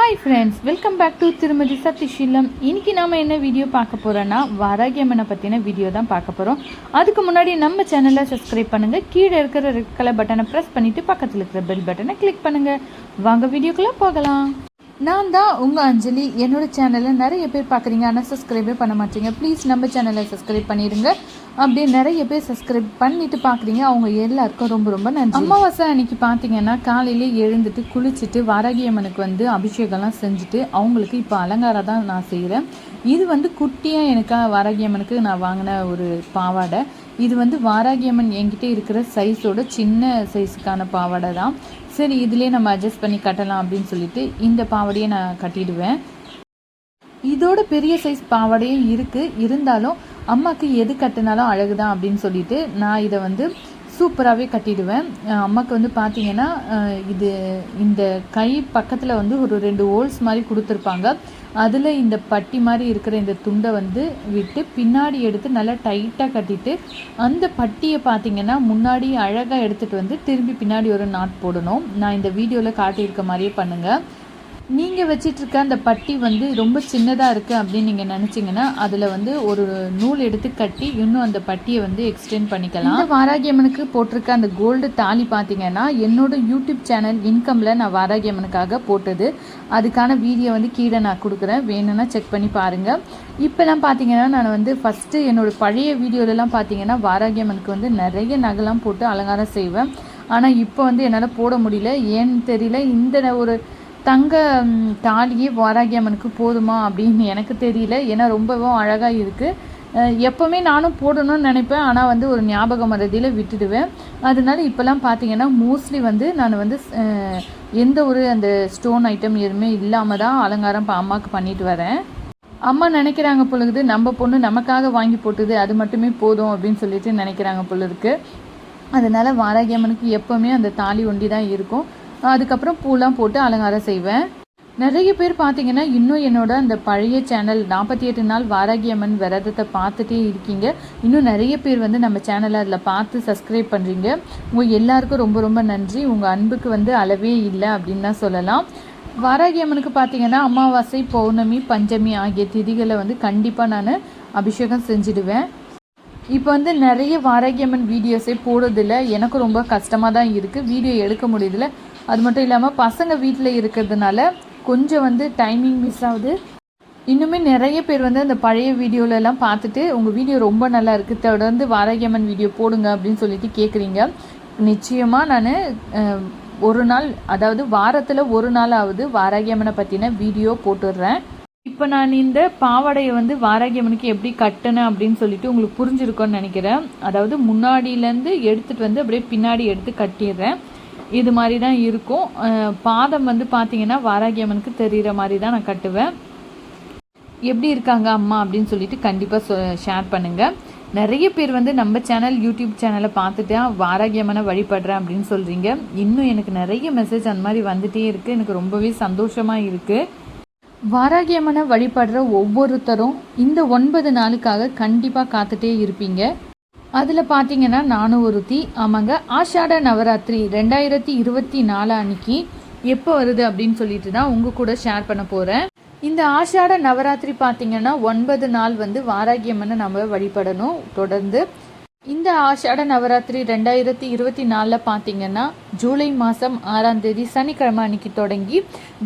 Hi friends welcome back to திருமதி சத்திஷீலம் இன்றைக்கி நாம் என்ன வீடியோ பார்க்க போகிறோன்னா வாராகியம்மனை பற்றின வீடியோ தான் பார்க்க போகிறோம் அதுக்கு முன்னாடி நம்ம சேனலை சப்ஸ்கிரைப் பண்ணுங்கள் கீழே இருக்கிற ரெட் கலர் பட்டனை ப்ரெஸ் பண்ணிவிட்டு பக்கத்தில் இருக்கிற பெல் பட்டனை கிளிக் பண்ணுங்கள் வாங்க வீடியோக்குள்ளே போகலாம். நான் தான் உங்கள் அஞ்சலி. என்னோடய சேனலை நிறைய பேர் பார்க்குறீங்க ஆனால் சப்ஸ்கிரைபே பண்ண மாட்டீங்க. ப்ளீஸ் நம்ம சேனலை சப்ஸ்கிரைப் பண்ணிடுங்க. அப்படியே நிறைய பேர் சப்ஸ்கிரைப் பண்ணிட்டு பார்க்குறீங்க அவங்க எல்லாருக்கும் ரொம்ப ரொம்ப நன்றி. அமாவாசை அன்னைக்கு பார்த்தீங்கன்னா காலையிலே எழுந்துட்டு குளிச்சுட்டு வாராகி அம்மனுக்கு வந்து அபிஷேகம்லாம் செஞ்சுட்டு அவங்களுக்கு இப்போ அலங்காரம் தான் நான் செய்கிறேன் இது வந்து குட்டியாக எனக்காக வாராகி அம்மனுக்கு நான் வாங்கின ஒரு பாவாடை. இது வந்து வாராகி அம்மன் என்கிட்ட இருக்கிற சைஸோட சின்ன சைஸுக்கான பாவாடை தான். சரி இதுலேயே நம்ம அட்ஜஸ்ட் பண்ணி கட்டலாம் அப்படின்னு சொல்லிட்டு இந்த பாவாடையை நான் கட்டிடுவேன். இதோட பெரிய சைஸ் பாவாடையும் இருக்குது இருந்தாலும் அம்மாவுக்கு எது கட்டினாலும் அழகு தான் அப்படின்னு சொல்லிட்டு நான் இதை வந்து சூப்பராகவே கட்டிடுவேன். அம்மாவுக்கு வந்து பார்த்தீங்கன்னா இது இந்த கை பக்கத்தில் வந்து ஒரு ரெண்டு ஹோல்ஸ் மாதிரி கொடுத்துருப்பாங்க. அதில் இந்த பட்டி மாதிரி இருக்கிற இந்த துண்டை வந்து விட்டு பின்னாடி எடுத்து நல்லா டைட்டாக கட்டிட்டு அந்த பட்டியை பார்த்திங்கன்னா முன்னாடி அழகாக எடுத்துகிட்டு வந்து திரும்பி பின்னாடி ஒரு நாட் போடணும். நான் இந்த வீடியோவில் காட்டியிருக்க மாதிரியே பண்ணுங்கள் நீங்கள் வச்சிட்ருக்க அந்த பட்டி வந்து ரொம்ப சின்னதாக இருக்குது அப்படின்னு நீங்கள் நினச்சிங்கன்னா அதில் வந்து ஒரு நூல் எடுத்து கட்டி இன்னும் அந்த பட்டியை வந்து எக்ஸ்டெண்ட் பண்ணிக்கலாம். இந்த வாராகியம்மனுக்கு போட்டிருக்க அந்த கோல்டு தாலி பார்த்தீங்கன்னா என்னோட யூடியூப் சேனல் இன்கமில் நான் வாராகியம்மனுக்காக போட்டது. அதுக்கான வீடியோ வந்து கீழே நான் கொடுக்குறேன். வேணும்னா செக் பண்ணி பாருங்கள் இப்போலாம் பார்த்தீங்கன்னா நான் வந்து ஃபஸ்ட்டு என்னோடய பழைய வீடியோலலாம் பார்த்தீங்கன்னா வாராகியம்மனுக்கு வந்து நிறைய நகைலாம் போட்டு அலங்காரம் செய்வேன். ஆனால் இப்போ வந்து என்னால் போட முடியல. ஏன்னு தெரியல. இந்த ஒரு தங்க தாலியே வாராகி அம்மனுக்கு போதுமா அப்படின்னு எனக்கு தெரியல. ஏன்னா ரொம்பவும் அழகாக இருக்குது எப்போவுமே நானும் போடணும்னு நினைப்பேன். ஆனால் வந்து ஒரு ஞாபக மறதியில் விட்டுடுவேன். அதனால இப்போல்லாம் பார்த்தீங்கன்னா மோஸ்ட்லி வந்து நான் வந்து எந்த ஒரு அந்த ஸ்டோன் ஐட்டம் எதுவுமே இல்லாமல் தான் அலங்காரம் அம்மாவுக்கு பண்ணிட்டு வரேன். அம்மா நினைக்கிறாங்க பொழுது நம்ம பொண்ணு நமக்காக வாங்கி போட்டுது அது மட்டுமே போதும் அப்படின்னு சொல்லிட்டு நினைக்கிறாங்க பொழுதுக்கு. அதனால வாராகி அம்மனுக்கு எப்போவுமே அந்த தாலி ஒண்டி தான் இருக்கும். அதுக்கப்புறம் பூலாம் போட்டு அலங்காரம் செய்வேன். நிறைய பேர் பார்த்தீங்கன்னா இன்னும் என்னோட அந்த பழைய சேனல் நாற்பத்தி எட்டு நாள் வாராகி அம்மன் விரதத்தை பார்த்துட்டே இருக்கீங்க. இன்னும் நிறைய பேர் வந்து நம்ம சேனலை அதில் பார்த்து சப்ஸ்கிரைப் பண்ணுறீங்க உங்கள் எல்லாருக்கும் ரொம்ப ரொம்ப நன்றி. உங்கள் அன்புக்கு வந்து அளவே இல்லை அப்படின்னு தான் சொல்லலாம். வாராகி அம்மனுக்கு பார்த்தீங்கன்னா அமாவாசை பௌர்ணமி பஞ்சமி ஆகிய திதிகளை வந்து கண்டிப்பாக நான் அபிஷேகம் செஞ்சிடுவேன். இப்போ வந்து நிறைய வாராகியம்மன் வீடியோஸே போடுறதில்ல. எனக்கு ரொம்ப கஷ்டமாக தான் இருக்குது வீடியோ எடுக்க முடியுதுல அது மட்டும் இல்லாமல் பசங்க வீட்டில் இருக்கிறதுனால கொஞ்சம் வந்து டைமிங் மிஸ் ஆகுது. இன்னுமே நிறைய பேர் வந்து அந்த பழைய வீடியோலலாம் பார்த்துட்டு உங்கள் வீடியோ ரொம்ப நல்லா இருக்குது தொடர்ந்து வாரகியம்மன் வீடியோ போடுங்க அப்படின்னு சொல்லிட்டு கேட்குறீங்க நிச்சயமாக நான் ஒரு நாள் அதாவது வாரத்தில் ஒரு நாளாவது வாராகியம்மனை பற்றின வீடியோ போட்டுடுறேன். இப்போ நான் இந்த பாவாடையை வந்து வாராகியம்மனுக்கு எப்படி கட்டினேன் அப்படின்னு சொல்லிட்டு உங்களுக்கு புரிஞ்சிருக்கோன்னு நினைக்கிறேன். அதாவது முன்னாடியிலேருந்து எடுத்துகிட்டு வந்து அப்படியே பின்னாடி எடுத்து கட்டிடுறேன். இது மாதிரி தான் இருக்கும் பாதம் வந்து பார்த்தீங்கன்னா வாராகியம்மனுக்கு தெரிகிற மாதிரி தான் நான் கட்டுவேன். எப்படி இருக்காங்க அம்மா அப்படின்னு சொல்லிட்டு கண்டிப்பாக ஷேர் பண்ணுங்கள் நிறைய பேர் வந்து நம்ம சேனல் யூடியூப் சேனலை பார்த்துட்டு வாராகியம்மனை வழிபடுறேன் அப்படின்னு சொல்கிறீங்க இன்னும் எனக்கு நிறைய மெசேஜ் அந்த மாதிரி வந்துட்டே இருக்குது எனக்கு ரொம்பவே சந்தோஷமாக இருக்குது வாராகியம்மனை வழிபடுற ஒவ்வொருத்தரும் இந்த ஒன்பது நாளுக்காக கண்டிப்பாக காத்துட்டே இருப்பீங்க. அதில் பார்த்தீங்கன்னா நானும் ஒருத்தி ஆமாங்க. ஆஷாட நவராத்திரி ரெண்டாயிரத்தி இருபத்தி நாலு அன்னைக்கு எப்போ வருது அப்படின்னு சொல்லிட்டு தான் உங்கள் கூட ஷேர் பண்ண போகிறேன் இந்த ஆஷாட நவராத்திரி பார்த்தீங்கன்னா ஒன்பது நாள் வந்து வாராகியம்மனை நம்ம வழிபடணும் தொடர்ந்து. இந்த ஆஷாட நவராத்திரி ரெண்டாயிரத்தி இருபத்தி நாலில் பார்த்தீங்கன்னா ஜூலை மாதம் ஆறாம் தேதி சனிக்கிழமை அன்னைக்கு தொடங்கி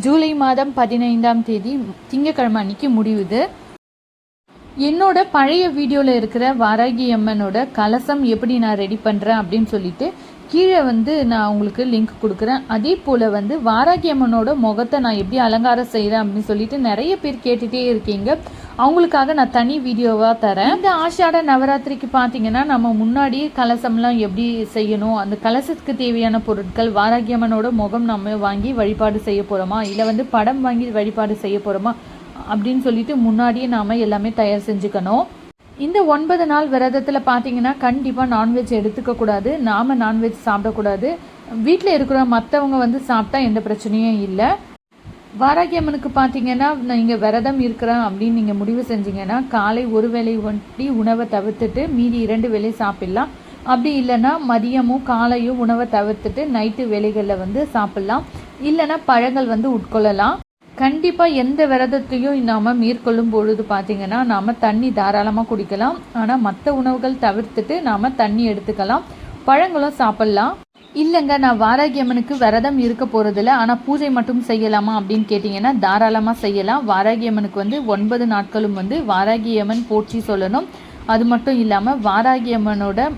ஜூலை மாதம் பதினைந்தாம் தேதி திங்கக்கிழமை அன்னைக்கு முடிவுது என்னோட பழைய வீடியோவில் இருக்கிற வாராகி அம்மனோட கலசம் எப்படி நான் ரெடி பண்ணுறேன் அப்படின்னு சொல்லிட்டு கீழே வந்து நான் உங்களுக்கு லிங்க் கொடுக்குறேன். அதே போல் வந்து வாராகி அம்மனோட முகத்தை நான் எப்படி அலங்காரம் செய்கிறேன் அப்படின்னு சொல்லிட்டு நிறைய பேர் கேட்டுகிட்டே இருக்கீங்க. அவங்களுக்காக நான் தனி வீடியோவாக தரேன். இந்த ஆஷாட நவராத்திரிக்கு பார்த்தீங்கன்னா நம்ம முன்னாடியே கலசம்லாம் எப்படி செய்யணும் அந்த கலசத்துக்கு தேவையான பொருட்கள் வாராகி அம்மனோட முகம் நம்ம வாங்கி வழிபாடு செய்ய போகிறோமா இல்லை வந்து படம் வாங்கி வழிபாடு செய்ய போகிறோமா அப்படின்னு சொல்லிட்டு முன்னாடியே நாம் எல்லாமே தயார் செஞ்சுக்கணும். இந்த ஒன்பது நாள் விரதத்தில் பார்த்தீங்கன்னா கண்டிப்பாக நான்வெஜ் எடுத்துக்கக்கூடாது நாம் நான்வெஜ் சாப்பிடக்கூடாது. வீட்டில் இருக்கிற மற்றவங்க வந்து சாப்பிட்டா எந்த பிரச்சனையும் இல்லை. வாராகி அம்மனுக்கு பார்த்தீங்கன்னா நீங்கள் விரதம் இருக்கிறேன் அப்படின்னு நீங்கள் முடிவு செஞ்சீங்கன்னா காலை ஒரு வேளை ஒட்டி உணவை தவிர்த்துட்டு மீதி இரண்டு வேலை சாப்பிடலாம். அப்படி இல்லைன்னா மதியமும் காலையும் உணவை தவிர்த்துட்டு நைட்டு வேலைகளில் வந்து சாப்பிட்லாம். இல்லைன்னா பழங்கள் வந்து உட்கொள்ளலாம். கண்டிப்பாக எந்த விரதத்தையும் நாம் மேற்கொள்ளும் பொழுது பார்த்தீங்கன்னா நாம் தண்ணி தாராளமாக குடிக்கலாம். ஆனால் மற்ற உணவுகள் தவிர்த்துட்டு நாம் தண்ணி எடுத்துக்கலாம். பழங்களும் சாப்பிட்லாம். இல்லைங்க நான் வாராகியம்மனுக்கு விரதம் இருக்க போகிறதில்ல ஆனால் பூஜை மட்டும் செய்யலாமா அப்படின்னு கேட்டிங்கன்னா தாராளமாக செய்யலாம். வாராகியம்மனுக்கு வந்து ஒன்பது நாட்களும் வந்து வாராகியம்மன் போற்றி சொல்லணும். அது மட்டும் இல்லாமல் வாராகியம்மனோட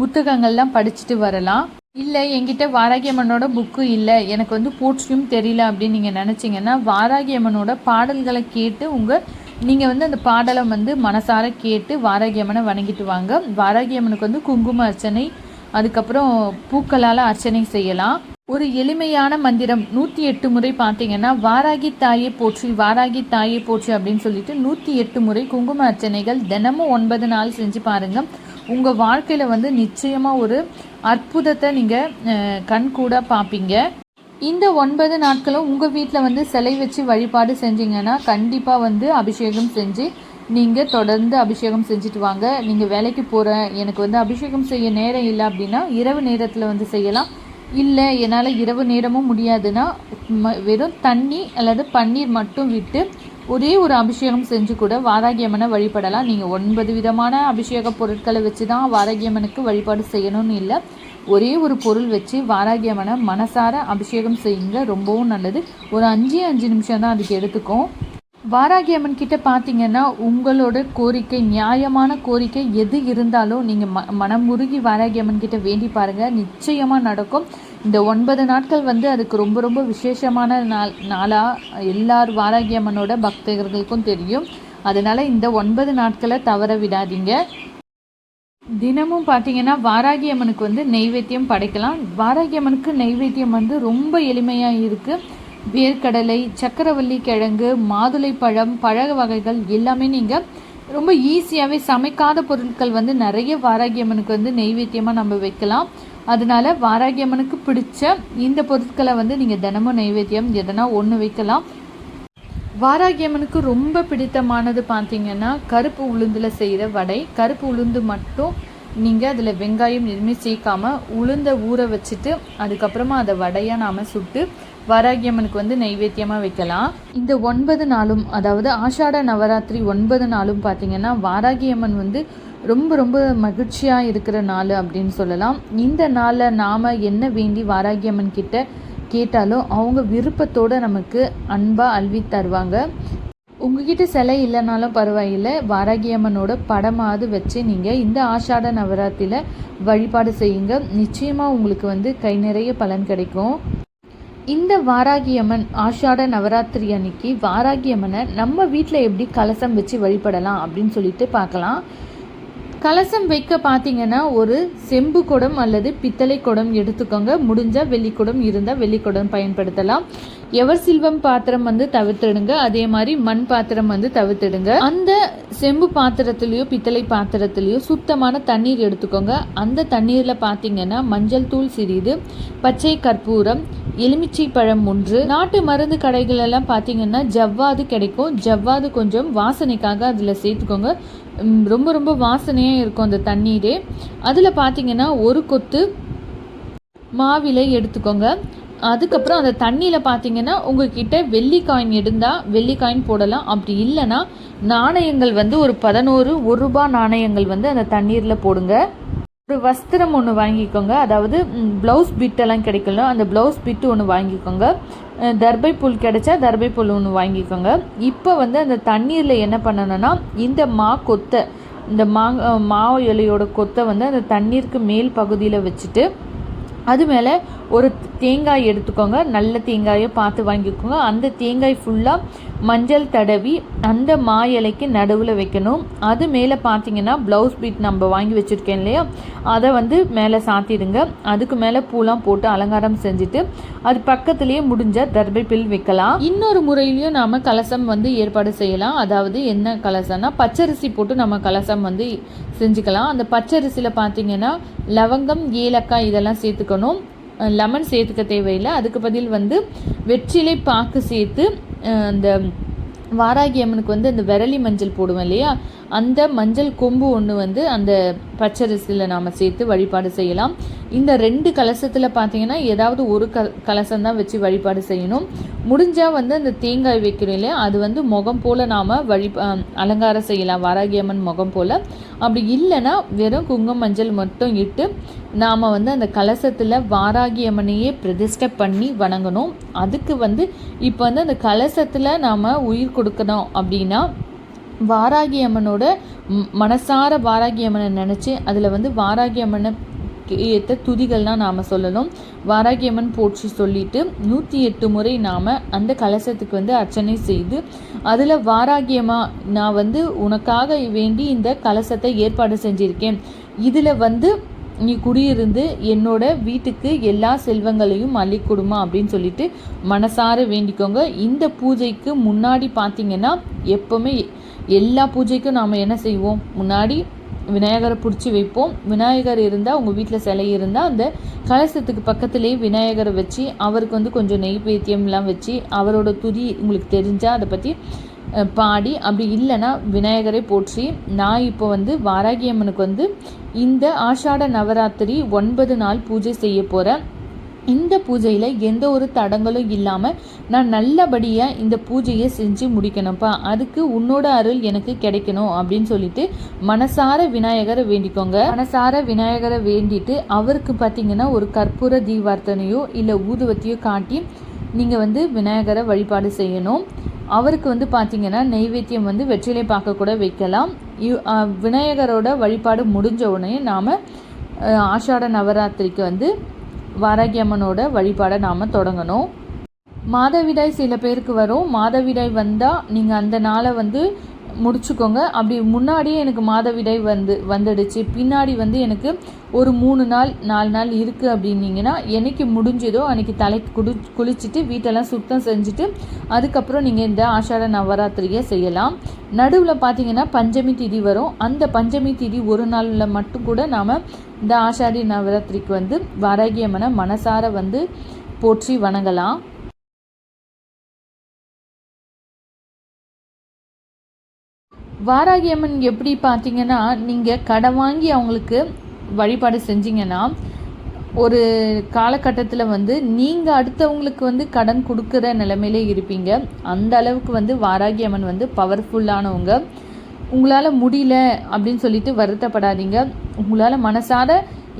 புத்தகங்கள்லாம் படிச்சுட்டு வரலாம். இல்லை என்கிட்ட வாராகியம்மனோட புக்கு இல்லை. எனக்கு வந்து போற்றியும் தெரியல அப்படின்னு நீங்கள் நினச்சிங்கன்னா வாராகியம்மனோட பாடல்களை கேட்டு உங்கள் நீங்கள் வந்து அந்த பாடலை வந்து மனசார கேட்டு வாராகியம்மனை வணங்கிட்டு வாங்க. வாராகியம்மனுக்கு வந்து குங்கும அர்ச்சனை அதுக்கப்புறம் பூக்களால் அர்ச்சனை செய்யலாம். ஒரு எளிமையான மந்திரம் நூற்றி எட்டு முறை பார்த்தீங்கன்னா வாராகி தாயை போற்றி வாராகி தாயை போற்றி அப்படின்னு சொல்லிட்டு நூற்றி எட்டு முறை குங்கும அர்ச்சனைகள் தினமும் ஒன்பது நாள் செஞ்சு பாருங்கள் உங்கள் வாழ்க்கையில் வந்து நிச்சயமாக ஒரு அற்புதத்தை நீங்கள் கண் கூட பார்ப்பீங்க இந்த ஒன்பது நாட்களும் உங்கள் வீட்டில் வந்து சிலை வச்சு வழிபாடு செஞ்சீங்கன்னா கண்டிப்பாக வந்து அபிஷேகம் செஞ்சு நீங்கள் தொடர்ந்து அபிஷேகம் செஞ்சுட்டு வாங்க. நீங்கள் வேலைக்கு போகிற எனக்கு வந்து அபிஷேகம் செய்ய நேரம் இல்லை அப்படின்னா இரவு நேரத்தில் வந்து செய்யலாம். இல்லை என்னால் இரவு நேரமும் முடியாதுன்னா வெறும் தண்ணி அல்லது பன்னீர் மட்டும் விட்டு ஒரே ஒரு அபிஷேகம் செஞ்சு கூட வாராகியம்மனை வழிபடலாம். நீங்கள் ஒன்பது விதமான அபிஷேக பொருட்களை வச்சு தான் வாராகியம்மனுக்கு வழிபாடு செய்யணும்னு இல்லை. ஒரே ஒரு பொருள் வச்சு வாராகியம்மனை மனசார அபிஷேகம் செய்யுங்க. ரொம்பவும் நல்லது. ஒரு அஞ்சு அஞ்சு நிமிஷம் தான் அதுக்கு எடுத்துக்கும். வாராகி அம்மன் கிட்ட பார்த்தீங்கன்னா உங்களோட கோரிக்கை நியாயமான கோரிக்கை எது இருந்தாலும் நீங்கள் ம மனம் முருகி வாராகி அம்மன் கிட்ட வேண்டி பாருங்கள் நிச்சயமாக நடக்கும். இந்த ஒன்பது நாட்கள் வந்து அதுக்கு ரொம்ப ரொம்ப விசேஷமான நாள் நாளாக எல்லார் வாராகி அம்மனோட பக்தர்களுக்கும் தெரியும். அதனால் இந்த ஒன்பது நாட்களை தவற விடாதீங்க. தினமும் பார்த்தீங்கன்னா வாராகி அம்மனுக்கு வந்து நெய்வேத்தியம் படைக்கலாம். வாராகி அம்மனுக்கு நெய்வேத்தியம் வந்து ரொம்ப எளிமையாக இருக்குது வேர்க்கடலை சக்கரவள்ளி கிழங்கு மாதுளை பழம் பழக வகைகள் எல்லாமே நீங்கள் ரொம்ப ஈஸியாகவே சமைக்காத பொருட்கள் வந்து நிறைய வாராகியம்மனுக்கு வந்து நெய்வேத்தியமாக நம்ம வைக்கலாம். அதனால வாராகியம்மனுக்கு பிடிச்ச இந்த பொருட்களை வந்து நீங்கள் தினமும் நைவேத்தியம் எதனா ஒன்று வைக்கலாம். வாராகியம்மனுக்கு ரொம்ப பிடித்தமானது பார்த்தீங்கன்னா கருப்பு உளுந்தில் செய்கிற வடை. கருப்பு உளுந்து மட்டும் நீங்கள் அதில் வெங்காயம் எதுவுமே சேர்க்காம உளுந்த ஊற வச்சுட்டு அதுக்கப்புறமா அதை வடையாக நாம் சுட்டு வாராகியம்மனுக்கு வந்து நைவேத்தியமாக வைக்கலாம். இந்த ஒன்பது நாளும் அதாவது ஆஷாட நவராத்திரி ஒன்பது நாளும் பார்த்தீங்கன்னா வாராகியம்மன் வந்து ரொம்ப ரொம்ப மகிழ்ச்சியாக இருக்கிற நாள் அப்படின்னு சொல்லலாம். இந்த நாளில் நாம் என்ன வேண்டி வாராகியம்மன் கிட்ட கேட்டாலும் அவங்க விருப்பத்தோடு நமக்கு அன்பாக அல்வி தருவாங்க. உங்ககிட்ட சிலை இல்லைனாலும் பரவாயில்லை வாராகியம்மனோட படமாவது வச்சு நீங்கள் இந்த ஆஷாட நவராத்திரியில் வழிபாடு செய்யுங்க. நிச்சயமாக உங்களுக்கு வந்து கை நிறைய பலன் கிடைக்கும். இந்த வாராகியம்மன் ஆஷாட நவராத்திரி அன்னைக்கு வாராகியம்மனை நம்ம வீட்டில் எப்படி கலசம் வச்சு வழிபடலாம் அப்படின்னு சொல்லிட்டு பார்க்கலாம். கலசம் வைக்க பார்த்தீங்கன்னா ஒரு செம்பு குடம் அல்லது பித்தளை குடம் எடுத்துக்கோங்க. முடிஞ்சால் வெள்ளிக்குடம் இருந்தால் வெள்ளிக்குடம் பயன்படுத்தலாம். எவர் சில்வம் பாத்திரம் வந்து தவிர்த்துடுங்க. அதே மாதிரி மண் பாத்திரம் வந்து தவிர்த்துடுங்க. அந்த செம்பு பாத்திரத்திலையோ பித்தளை பாத்திரத்திலையோ சுத்தமான தண்ணீர் எடுத்துக்கோங்க. அந்த தண்ணீரில் பார்த்தீங்கன்னா மஞ்சள் தூள் சிறிது பச்சை கற்பூரம் எலுமிச்சை பழம் ஒன்று. நாட்டு மருந்து கடைகள் எல்லாம் பார்த்தீங்கன்னா ஜவ்வாது கிடைக்கும். ஜவ்வாது கொஞ்சம் வாசனைக்காக அதில் சேர்த்துக்கோங்க. ரொம்ப ரொம்ப வாசனையாக இருக்கும் அந்த தண்ணீரே. அதில் பார்த்தீங்கன்னா ஒரு கொத்து மாவிலை எடுத்துக்கோங்க. அதுக்கப்புறம் அந்த தண்ணியில் பார்த்தீங்கன்னா உங்ககிட்ட வெள்ளி காயின் இருந்தால் வெள்ளி காயின் போடலாம். அப்படி இல்லைன்னா நாணயங்கள் வந்து ஒரு பதினோரு ஒரு ரூபா நாணயங்கள் வந்து அந்த தண்ணீரில் போடுங்க. ஒரு வஸ்திரம் ஒன்று வாங்கிக்கோங்க. அதாவது ப்ளவுஸ் பிட்டெல்லாம் கிடைக்கல. அந்த ப்ளவுஸ் பிட்டு ஒன்று வாங்கிக்கோங்க. தர்பை புல் கிடைச்சா தர்பை புல் ஒன்று வாங்கிக்கோங்க. இப்போ வந்து அந்த தண்ணீரில் என்ன பண்ணணும்னா இந்த மா கொத்தை இந்த மா மாவு இலையோட கொத்தை வந்து அந்த தண்ணீருக்கு மேல் பகுதியில் வச்சுட்டு அது மேலே ஒரு தேங்காய் எடுத்துக்கோங்க. நல்ல தேங்காயை பார்த்து வாங்கிக்கோங்க. அந்த தேங்காய் ஃபுல்லாக மஞ்சள் தடவி அந்த மா இலைக்கு நடுவில் வைக்கணும். அது மேலே பார்த்தீங்கன்னா ப்ளவுஸ் பீட் நம்ம வாங்கி வச்சுருக்கேன் இல்லையா? அதை வந்து மேலே சாத்திடுங்க. அதுக்கு மேலே பூலாம் போட்டு அலங்காரம் செஞ்சுட்டு அது பக்கத்துலேயே முடிஞ்ச தர்பைப்பில் வைக்கலாம். இன்னொரு முறையிலையும் நாம் கலசம் வந்து ஏற்பாடு செய்யலாம். அதாவது என்ன கலசம்னா பச்சரிசி போட்டு நம்ம கலசம் வந்து செஞ்சுக்கலாம். அந்த பச்சரிசியில் பார்த்தீங்கன்னா லவங்கம் ஏலக்காய் இதெல்லாம் சேர்த்துக்கணும். லெமன் சேர்த்துக்க தேவையில்லை. அதுக்கு பதில் வந்து வெற்றிலை பாக்கு சேர்த்து அந்த வாராகி அம்மனுக்கு வந்து அந்த விரலி மஞ்சள் போடுவோம் இல்லையா? அந்த மஞ்சள் கொம்பு ஒன்று வந்து அந்த பச்சரிசியில் நாம் சேர்த்து வழிபாடு செய்யலாம். இந்த ரெண்டு கலசத்தில் பார்த்தீங்கன்னா ஏதாவது ஒரு க கலசம் தான் வச்சு வழிபாடு செய்யணும். முடிஞ்சால் வந்து அந்த தேங்காய் வைக்கிறோம் இல்லையா? அது வந்து முகம் போல் நாம் வழி அலங்காரம் செய்யலாம். வாராகியம்மன் முகம் போல். அப்படி இல்லைன்னா வெறும் குங்கும மஞ்சள் மட்டும் இட்டு நாம் வந்து அந்த கலசத்தில் வாராகியம்மனையே பிரதிஷ்டை பண்ணி வணங்கணும். அதுக்கு வந்து இப்போ வந்து அந்த கலசத்தில் நாம் உயிர் கொடுக்கணும் அப்படின்னா வாராகி அம்மனோட மனசார வாராகி அம்மனை நினச்சி அதில் வந்து வாராகி அம்மனை ஏற்ற துதிகள்லாம் நாம் சொல்லணும். வாராகி அம்மன் போற்றி சொல்லிட்டு நூற்றி எட்டு முறை நாம் அந்த கலசத்துக்கு வந்து அர்ச்சனை செய்து அதில் வாராகியமா நான் வந்து உனக்காக வேண்டி இந்த கலசத்தை ஏற்பாடு செஞ்சுருக்கேன். இதில் வந்து நீ குடியிருந்து என்னோட வீட்டுக்கு எல்லா செல்வங்களையும் அள்ளிக்கொடுமா அப்படின்னு சொல்லிட்டு மனசார வேண்டிக்கோங்க. இந்த பூஜைக்கு முன்னாடி பார்த்தீங்கன்னா எப்போவுமே எல்லா பூஜைக்கும் நாம் என்ன செய்வோம்? முன்னாடி விநாயகரை பிடிச்சி வைப்போம். விநாயகர் இருந்தால் உங்கள் வீட்டில் சிலை இருந்தால் அந்த கலசத்துக்கு பக்கத்துலேயே விநாயகரை வச்சு அவருக்கு வந்து கொஞ்சம் நெய்வேத்தியம்லாம் வச்சு அவரோட துதி உங்களுக்கு தெரிஞ்சால் அதை பற்றி பாடி அப்படி இல்லைன்னா விநாயகரை போற்றி நான் இப்போ வந்து வாராகி அம்மனுக்கு வந்து இந்த ஆஷாட நவராத்திரி ஒன்பது நாள் பூஜை செய்ய போகிறேன் இந்த பூஜையில் எந்த ஒரு தடங்களும் இல்லாமல் நான் நல்லபடியாக இந்த பூஜையை செஞ்சு முடிக்கணும்ப்பா. அதுக்கு உன்னோட அருள் எனக்கு கிடைக்கணும் அப்படின்னு சொல்லிட்டு மனசார விநாயகரை வேண்டிக்கோங்க. மனசார விநாயகரை வேண்டிட்டு அவருக்கு பார்த்தீங்கன்னா ஒரு கற்பூர தீவார்த்தனையோ இல்லை ஊதுவத்தையோ காட்டி நீங்கள் வந்து விநாயகரை வழிபாடு செய்யணும். அவருக்கு வந்து பார்த்தீங்கன்னா நெய்வேத்தியம் வந்து வெற்றிலை பார்க்க கூட வைக்கலாம். விநாயகரோட வழிபாடு முடிஞ்ச உடனே நாம் ஆஷாட நவராத்திரிக்கு வந்து வாராகியம்மனோட வழிபாடை நாம் தொடங்கணும். மாதவிடாய் சில பேருக்கு வரும். மாதவிடாய் வந்தால் நீங்கள் அந்த நாளை வந்து முடிச்சுக்கோங்க. அப்படி முன்னாடியே எனக்கு மாதவிடாய் வந்து வந்துடுச்சு. பின்னாடி வந்து எனக்கு ஒரு மூணு நாள் நாலு நாள் இருக்குது அப்படின்னீங்கன்னா என்னைக்கு முடிஞ்சதோ அன்னைக்கு தலை குடி குளிச்சுட்டு வீட்டெல்லாம் சுத்தம் செஞ்சுட்டு அதுக்கப்புறம் நீங்கள் இந்த ஆஷாட நவராத்திரியை செய்யலாம். நடுவில் பார்த்தீங்கன்னா பஞ்சமி திதி வரும். அந்த பஞ்சமி திதி ஒரு நாளில் மட்டும் கூட நாம் இந்த ஆஷாடி நவராத்திரிக்கு வந்து வாராகி மனசார வந்து போற்றி வணங்கலாம். வாராகி அம்மன் எப்படி பார்த்தீங்கன்னா நீங்கள் கடன் வாங்கி அவங்களுக்கு வழிபாடு செஞ்சீங்கன்னா ஒரு காலகட்டத்தில் வந்து நீங்கள் அடுத்தவங்களுக்கு வந்து கடன் கொடுக்குற நிலமையிலே இருப்பீங்க. அந்த அளவுக்கு வந்து வாராகி அம்மன் வந்து பவர்ஃபுல்லானவங்க உங்களால் முடியல அப்படின்னு சொல்லிட்டு வருத்தப்படாதீங்க. உங்களால் மனசார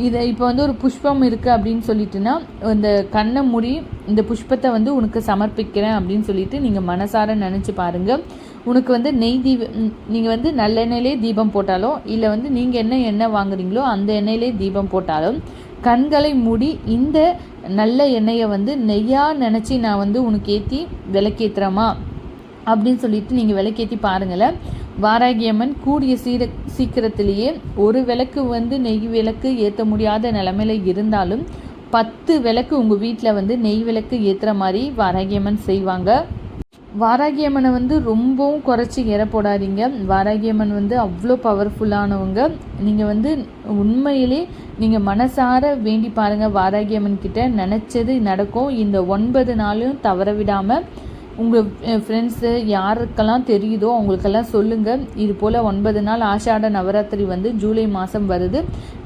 இதை இப்போ வந்து ஒரு புஷ்பம் இருக்குது அப்படின்னு சொல்லிட்டுனா இந்த கண்ணை மூடி இந்த புஷ்பத்தை வந்து உனக்கு சமர்ப்பிக்கிறேன் அப்படின்னு சொல்லிட்டு நீங்கள் மனசார நினச்சி பாருங்கள் உனக்கு வந்து நெய் தீப நீங்கள் வந்து நல்லெண்ணெயிலே தீபம் போட்டாலும் இல்லை வந்து நீங்கள் என்ன எண்ணெய் வாங்குறீங்களோ அந்த எண்ணெயிலே தீபம் போட்டாலும் கண்களை மூடி இந்த நல்ல எண்ணெயை வந்து நெய்யாக நினச்சி நான் வந்து உனக்கு ஏற்றி விளக்கேற்றுறமா அப்படின்னு சொல்லிட்டு நீங்கள் விளக்கேற்றி பாருங்களேன் வாராகி அம்மன் கூடிய சீர சீக்கிரத்திலேயே ஒரு விளக்கு வந்து நெய் விளக்கு ஏற்ற முடியாத நிலமையில இருந்தாலும் பத்து விளக்கு உங்கள் வீட்டில் வந்து நெய் விளக்கு ஏற்றுற மாதிரி வாராகி அம்மன் செய்வாங்க. வாராகி அம்மனை வந்து ரொம்பவும் குறைச்சி எடை போடாதீங்க. வாராகி அம்மன் வந்து அவ்வளோ பவர்ஃபுல்லானவங்க நீங்கள் வந்து உண்மையிலே நீங்கள் மனசார வேண்டி பாருங்கள் வாராகி அம்மன் கிட்ட. நினச்சது நடக்கும். இந்த ஒன்பது நாளும் தவற விடாமல் உங்கள் ஃப்ரெண்ட்ஸு யாருக்கெல்லாம் தெரியுதோ அவங்களுக்கெல்லாம் சொல்லுங்கள் இது போல் ஒன்பது நாள் ஆஷாட நவராத்திரி வந்து ஜூலை மாதம் வருது.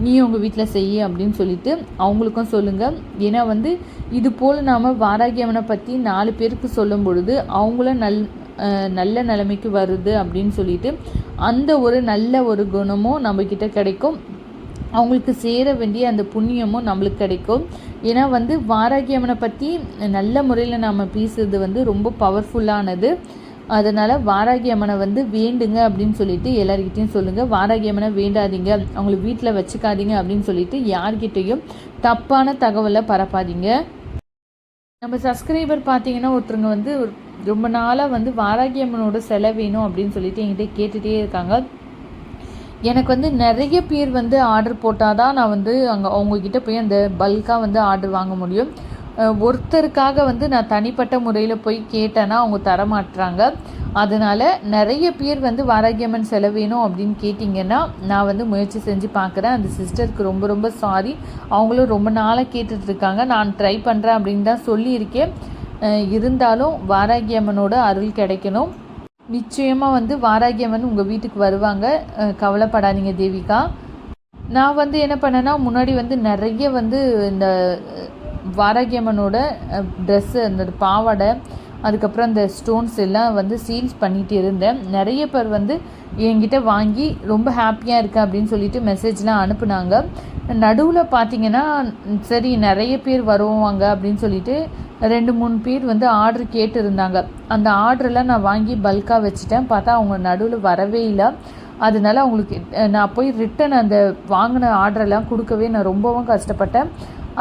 நீ உங்கள் வீட்டில் செய்ய அப்படின்னு சொல்லிட்டு அவங்களுக்கும் சொல்லுங்கள் ஏன்னா வந்து இது போல் நாம் வாராகியவனை பற்றி நாலு பேருக்கு சொல்லும் பொழுது அவங்களும் நல் நல்ல நிலைமைக்கு வருது அப்படின்னு சொல்லிட்டு அந்த ஒரு நல்ல ஒரு குணமும் நம்மக்கிட்ட கிடைக்கும். அவங்களுக்கு சேர வேண்டிய அந்த புண்ணியமும் நம்மளுக்கு கிடைக்கும். ஏன்னா வந்து வாராகி அம்மனை பற்றி நல்ல முறையில் நாம் பேசுறது வந்து ரொம்ப பவர்ஃபுல்லானது அதனால் வாராகி அம்மனை வந்து வேண்டுங்க அப்படின்னு சொல்லிட்டு எல்லாருக்கிட்டையும் சொல்லுங்கள் வாராகி அம்மனை வேண்டாதீங்க. அவங்கள வீட்டில் வச்சுக்காதீங்க அப்படின்னு சொல்லிட்டு யார்கிட்டேயும் தப்பான தகவலை பரப்பாதீங்க. நம்ம சப்ஸ்கிரைபர் பார்த்தீங்கன்னா ஒருத்தருங்க வந்து ரொம்ப நாளாக வந்து வாராகி அம்மனோட செலை வேணும் அப்படின்னு சொல்லிட்டு என்கிட்ட கேட்டுகிட்டே இருக்காங்க. எனக்கு வந்து நிறைய பேர் வந்து ஆர்டர் போட்டால் தான் நான் வந்து அங்கே அவங்கக்கிட்ட போய் அந்த பல்காக வந்து ஆர்டர் வாங்க முடியும். ஒருத்தருக்காக வந்து நான் தனிப்பட்ட முறையில் போய் கேட்டேன்னா அவங்க தரமாட்டுறாங்க அதனால் நிறைய பேர் வந்து வாராகியம்மன் செலவேணும் அப்படின்னு கேட்டிங்கன்னா நான் வந்து முயற்சி செஞ்சு பார்க்குறேன் அந்த சிஸ்டருக்கு ரொம்ப ரொம்ப சாரி அவங்களும் ரொம்ப நாளாக கேட்டுட்ருக்காங்க நான் ட்ரை பண்ணுறேன் அப்படின்னு தான் சொல்லியிருக்கேன். இருந்தாலும் வாராகியம்மனோட அருள் கிடைக்கணும். நிச்சயமாக வந்து வாராகியம்மன் உங்கள் வீட்டுக்கு வருவாங்க. கவலைப்படாதீங்க தேவிகா. நான் வந்து என்ன பண்ணேன்னா முன்னாடி வந்து நிறைய வந்து இந்த வாராகியம்மனோட ட்ரெஸ்ஸு அந்த பாவாடை அதுக்கப்புறம் அந்த ஸ்டோன்ஸ் எல்லாம் வந்து சீல்ஸ் பண்ணிகிட்டு இருந்தேன். நிறைய பேர் வந்து என்கிட்ட வாங்கி ரொம்ப ஹாப்பியாக இருக்கு அப்படின்னு சொல்லிட்டு மெசேஜ்லாம் அனுப்புனாங்க. நடுவில் பார்த்தீங்கன்னா சரி நிறைய பேர் வருவாங்க அப்படின்னு சொல்லிட்டு ரெண்டு மூணு பேர் வந்து ஆர்டர் கேட்டிருந்தாங்க. அந்த ஆர்டரெலாம் நான் வாங்கி பல்காக வச்சுட்டேன். பார்த்தா அவங்க நடுவில் வரவே இல்லை. அதனால அவங்களுக்கு நான் போய் ரிட்டன் அந்த வாங்கின ஆர்டரெல்லாம் கொடுக்கவே நான் ரொம்பவும் கஷ்டப்பட்டேன்.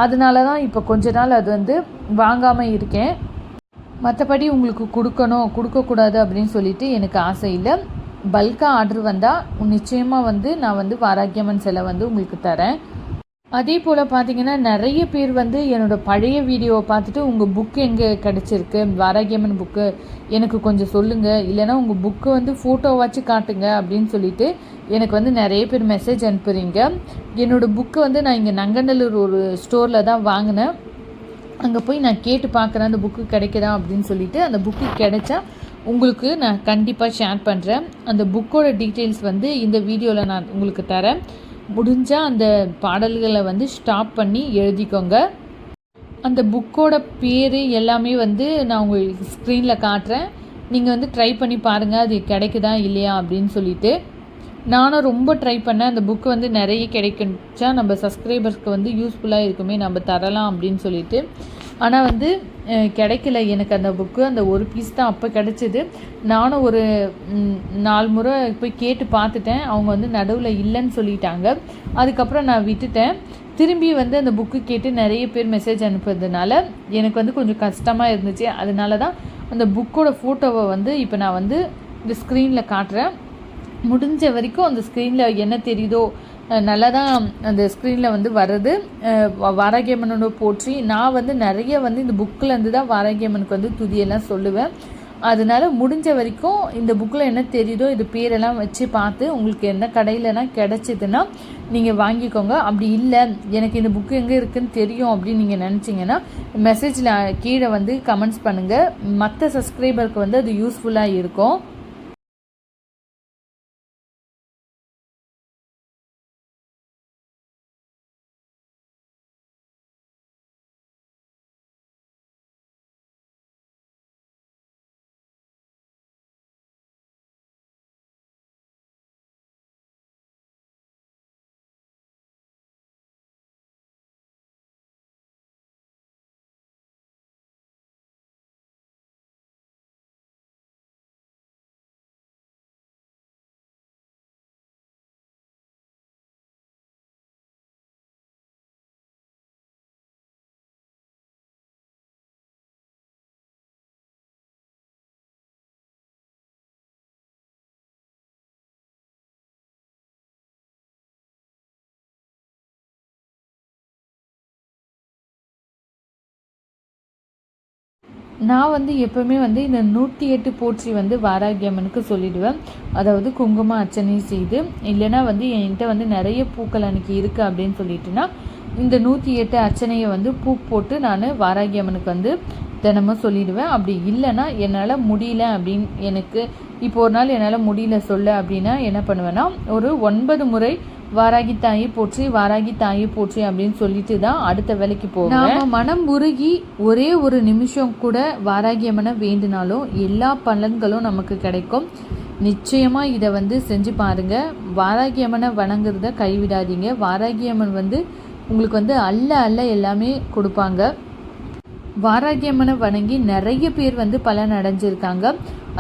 அதனால தான் இப்போ கொஞ்ச நாள் அது வந்து வாங்காமல் இருக்கேன். மற்றபடி உங்களுக்கு கொடுக்கணும் கொடுக்கக்கூடாது அப்படின்னு சொல்லிட்டு எனக்கு ஆசை இல்லை. பல்காக ஆர்டர் வந்தால் நிச்சயமாக வந்து நான் வந்து வாராக்கியம்மன் சிலை வந்து உங்களுக்கு தரேன். அதே போல் பார்த்தீங்கன்னா நிறைய பேர் வந்து என்னோடய பழைய வீடியோவை பார்த்துட்டு உங்கள் புக்கு எங்கே கிடச்சிருக்கு? வாராகியம்மன் புக்கு எனக்கு கொஞ்சம் சொல்லுங்கள் இல்லைனா உங்கள் புக்கு வந்து ஃபோட்டோவாச்சும் காட்டுங்க அப்படின்னு சொல்லிட்டு எனக்கு வந்து நிறைய பேர் மெசேஜ் அனுப்புகிறீங்க என்னோடய புக்கு வந்து நான் இங்கே நங்கநல்லூர் ஒரு ஸ்டோரில் தான் வாங்கினேன். அங்கே போய் நான் கேட்டு பார்க்குறேன் அந்த புக்கு கிடைக்குதா அப்படின்னு சொல்லிட்டு அந்த புக்கு கிடைச்சா உங்களுக்கு நான் கண்டிப்பாக ஷேர் பண்ணுறேன் அந்த புக்கோட டீட்டெயில்ஸ் வந்து இந்த வீடியோவில் நான் உங்களுக்கு தரேன். முடிஞ்சால் அந்த பாடல்களை வந்து ஸ்டாப் பண்ணி எழுதிக்கோங்க. அந்த புக்கோட பேர் எல்லாமே வந்து நான் உங்களுக்கு ஸ்க்ரீனில் காட்டுறேன். நீங்கள் வந்து ட்ரை பண்ணி பாருங்கள் அது கிடைக்குதா இல்லையா அப்படின்னு சொல்லிட்டு. நானும் ரொம்ப ட்ரை பண்ணேன். அந்த புக்கு வந்து நிறைய கிடைக்கிச்சா நம்ம சப்ஸ்கிரைபர்ஸ்க்கு வந்து யூஸ்ஃபுல்லாக இருக்குமே நம்ம தரலாம் அப்படின்னு சொல்லிட்டு. ஆனால் வந்து கிடைக்கல. எனக்கு அந்த புக்கு அந்த ஒரு பீஸ் தான் அப்போ கிடச்சிது. நானும் ஒரு நாலு முறை போய் கேட்டு பார்த்துட்டேன். அவங்க வந்து நடுவில் இல்லைன்னு சொல்லிட்டாங்க. அதுக்கப்புறம் நான் விட்டுட்டேன். திரும்பி வந்து அந்த புக்கு கேட்டு நிறைய பேர் மெசேஜ் அனுப்புறதுனால எனக்கு வந்து கொஞ்சம் கஷ்டமாக இருந்துச்சு. அதனால தான் அந்த புக்கோட ஃபோட்டோவை வந்து இப்போ நான் வந்து இந்த ஸ்க்ரீனில் காட்டுறேன். முடிஞ்ச வரைக்கும் அந்த ஸ்க்ரீனில் என்ன தெரியுதோ நல்லா தான் அந்த ஸ்க்ரீனில் வந்து வருது வாராகியம்மனோட போற்றி. நான் வந்து நிறைய வந்து இந்த புக்கிலேருந்து தான் வாராகியம்மனுக்கு வந்து துதியெல்லாம் சொல்லுவேன். அதனால் முடிஞ்ச வரைக்கும் இந்த புக்கில் என்ன தெரியுதோ இது பேரெல்லாம் வச்சு பார்த்து உங்களுக்கு என்ன கடையிலனா கிடச்சிதுன்னா நீங்கள் வாங்கிக்கோங்க. அப்படி இல்லை எனக்கு இந்த புக்கு எங்கே இருக்குதுன்னு தெரியும் அப்படின்னு நீங்கள் நினச்சிங்கன்னா மெசேஜில் கீழே வந்து கமெண்ட்ஸ் பண்ணுங்கள் மற்ற சப்ஸ்கிரைபருக்கு வந்து அது யூஸ்ஃபுல்லாக இருக்கும். நான் வந்து எப்போவுமே வந்து இந்த நூற்றி எட்டு போற்றி வந்து வாராகி அம்மனுக்கு சொல்லிடுவேன். அதாவது குங்குமம் அர்ச்சனை செய்து இல்லைனா வந்து என்கிட்ட வந்து நிறைய பூக்கள் அன்றைக்கி இருக்குது அப்படின்னு சொல்லிட்டுனா இந்த நூற்றி எட்டு அர்ச்சனையை வந்து பூ போட்டு நான் வாராகி அம்மனுக்கு வந்து தினமும் சொல்லிடுவேன். அப்படி இல்லைன்னா என்னால் முடியல அப்படின்னு எனக்கு இப்போ ஒரு நாள் என்னால் முடியல சொல்ல அப்படின்னா என்ன பண்ணுவேன்னா ஒரு ஒன்பது முறை வாராகி தாயை போற்றி வாராகி தாயை போற்றி அப்படின்னு சொல்லிட்டு தான் அடுத்த வேலைக்கு போவோம் நாம மனம் உருகி ஒரே ஒரு நிமிஷம் கூட வாராகி அம்மனை வேண்டினாலும் எல்லா பலன்களும் நமக்கு கிடைக்கும். நிச்சயமாக இதை வந்து செஞ்சு பாருங்கள் வாராகி அம்மனை வணங்குறத கைவிடாதீங்க. வாராகி அம்மன் வந்து உங்களுக்கு வந்து அல்ல அல்ல எல்லாமே கொடுப்பாங்க. வாராகி அம்மனை வணங்கி நிறைய பேர் வந்து பலன் அடைஞ்சிருக்காங்க.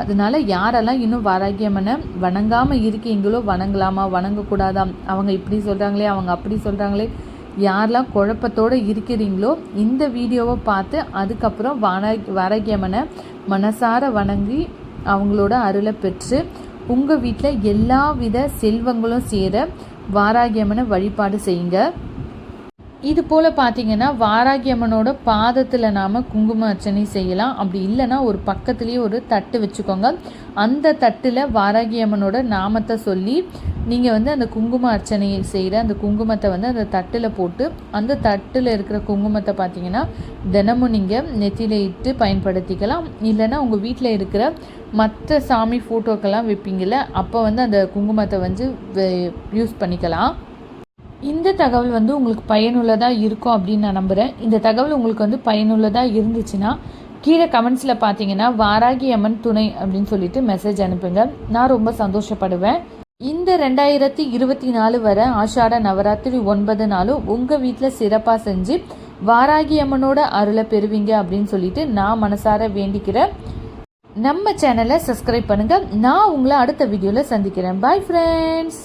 அதனால யாரெல்லாம் இன்னும் வாராகியம்மனை வணங்காமல் இருக்கீங்களோ வணங்கலாமா? வணங்கக்கூடாதா? அவங்க இப்படி சொல்கிறாங்களே அவங்க அப்படி சொல்கிறாங்களே யாரெல்லாம் குழப்பத்தோடு இருக்கிறீங்களோ இந்த வீடியோவை பார்த்து அதுக்கப்புறம் வாரா வாராகியம்மனை மனசார வணங்கி அவங்களோட அருளை பெற்று உங்கள் வீட்டில் எல்லா வித செல்வங்களும் சேர வாராகியம்மனை வழிபாடு செய்யுங்க. இது போல் பார்த்தீங்கன்னா வாராகி அம்மனோட பாதத்தில் நாம் குங்கும அர்ச்சனை செய்யலாம். அப்படி இல்லைன்னா ஒரு பக்கத்துலேயே ஒரு தட்டு வச்சுக்கோங்க. அந்த தட்டில் வாராகி அம்மனோட நாமத்தை சொல்லி நீங்கள் வந்து அந்த குங்கும அர்ச்சனையை செய்கிற அந்த குங்குமத்தை வந்து அந்த தட்டில் போட்டு அந்த தட்டில் இருக்கிற குங்குமத்தை பார்த்தீங்கன்னா தினமும் நீங்கள் நெத்தியில் இட்டு பயன்படுத்திக்கலாம். இல்லைன்னா உங்கள் வீட்டில் இருக்கிற மற்ற சாமி ஃபோட்டோக்கெல்லாம் வைப்பீங்கள அப்போ வந்து அந்த குங்குமத்தை வந்து யூஸ் பண்ணிக்கலாம். இந்த தகவல் வந்து உங்களுக்கு பயனுள்ளதாக இருக்கும் அப்படின்னு நான் நம்புகிறேன் இந்த தகவல் உங்களுக்கு வந்து பயனுள்ளதாக இருந்துச்சுன்னா கீழே கமெண்ட்ஸில் பார்த்தீங்கன்னா வாராகி அம்மன் துணை அப்படின்னு சொல்லிட்டு மெசேஜ் அனுப்புங்க. நான் ரொம்ப சந்தோஷப்படுவேன். இந்த ரெண்டாயிரத்தி இருபத்தி நாலு வர ஆஷாட நவராத்திரி ஒன்பது நாளும் உங்கள் வீட்டில் சிறப்பாக செஞ்சு வாராகி அம்மனோட அருளை பெறுவீங்க அப்படின்னு சொல்லிட்டு நான் மனசார வேண்டிக்கிறேன் நம்ம சேனலை சப்ஸ்கிரைப் பண்ணுங்கள் நான் உங்களை அடுத்த வீடியோவில் சந்திக்கிறேன். Bye friends